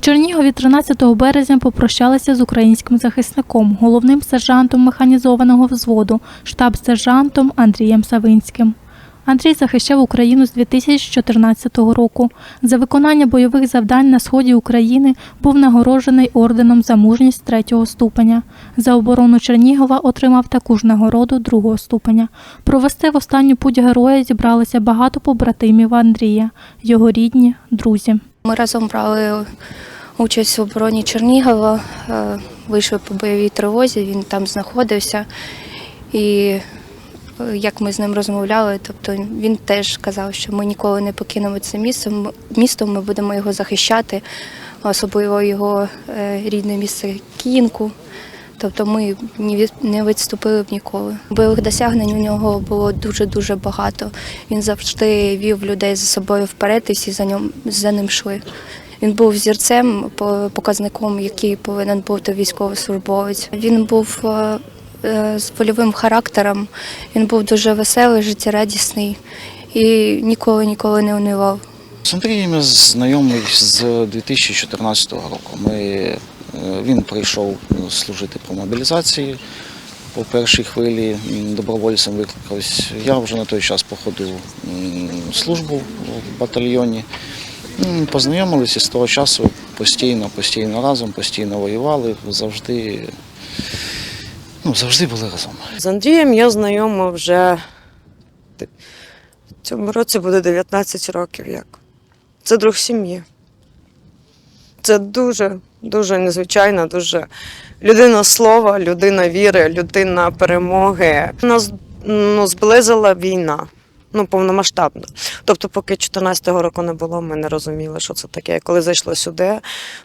Чернігові 13 березня попрощалися з українським захисником, головним сержантом механізованого взводу, штаб-сержантом Андрієм Савинським. Андрій захищав Україну з 2014 року. За виконання бойових завдань на сході України був нагороджений орденом за мужність третього ступеня. За оборону Чернігова отримав таку ж нагороду другого ступеня. Провести в останню путь героя зібралося багато побратимів Андрія, його рідні, друзі. Ми разом брали участь в обороні Чернігова, е, вийшли по бойовій тривозі, він там знаходився. І е, як ми з ним розмовляли, тобто він теж казав, що ми ніколи не покинемо це місто, місто, ми будемо його захищати, особливо його е, рідне місце Кіїнку. Тобто ми не відступили б ніколи. Бойових досягнень у нього було дуже-дуже багато. Він завжди вів людей за собою вперед і всі за, ньому, за ним йшли. Він був зірцем, по- показником, який повинен бути військовослужбовець. Він був е, е, з вольовим характером, він був дуже веселий, життєрадісний і ніколи ніколи не унивав. З Андрієм я знайомий з 2014 року. Ми, е, він прийшов служити по мобілізації по першій хвилі, добровольцем викликався. Я вже на той час походив службу в батальйоні. М, Познайомилися з того часу постійно, постійно разом, постійно воювали, завжди, ну, завжди були разом. З Андрієм я знайома вже в цьому році буде 19 років як. Це друг сім'ї. Це дуже, дуже незвичайна, дуже людина слова, людина віри, людина перемоги. Нас ну, зблизила війна. Ну, повномасштабно. Тобто, поки 14-го року не було, ми не розуміли, що це таке. Коли зайшло сюди,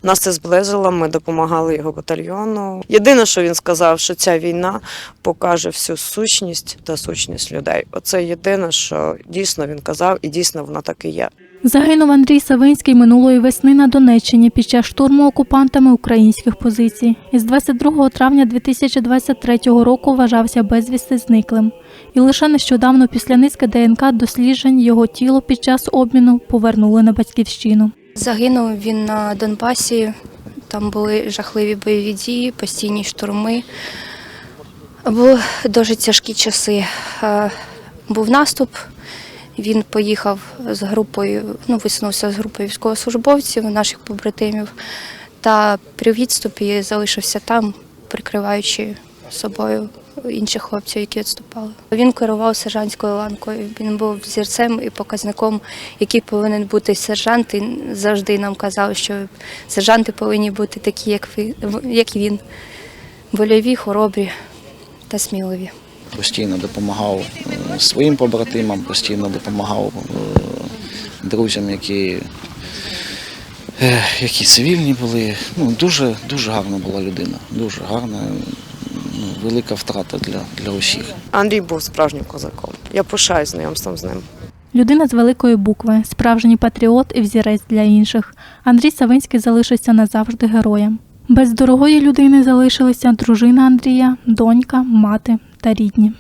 нас це зблизило, ми допомагали його батальйону. Єдине, що він сказав, що ця війна покаже всю сущність та сущність людей. Оце єдине, що дійсно він казав, і дійсно вона так і є. Загинув Андрій Савинський минулої весни на Донеччині під час штурму окупантами українських позицій. Із 22 травня 2023 року вважався безвісти зниклим. І лише нещодавно після низки ДНК досліджень його тіло під час обміну повернули на батьківщину. Загинув він на Донбасі. Там були жахливі бойові дії, постійні штурми. Були дуже тяжкі часи. Е, Був наступ. Він поїхав з групою, ну, висунувся з групою військовослужбовців, наших побратимів, та при відступі залишився там, прикриваючи собою інших хлопців, які відступали. Він керував сержантською ланкою. Він був зірцем і показником, який повинен бути сержант. І завжди нам казав, що сержанти повинні бути такі, як ви, як він, вольові, хоробрі та сміливі. Постійно допомагав е, своїм побратимам, постійно допомагав е, друзям, які, е, які цивільні були. Ну, дуже, дуже гарна була людина. Дуже гарна, ну, велика втрата для, для усіх. Андрій був справжнім козаком. Я пишаюсь знайомством з ним. Людина з великої букви, справжній патріот і взірець для інших. Андрій Савинський залишиться назавжди героєм. Без дорогої людини залишилися дружина Андрія, донька, мати та рідні.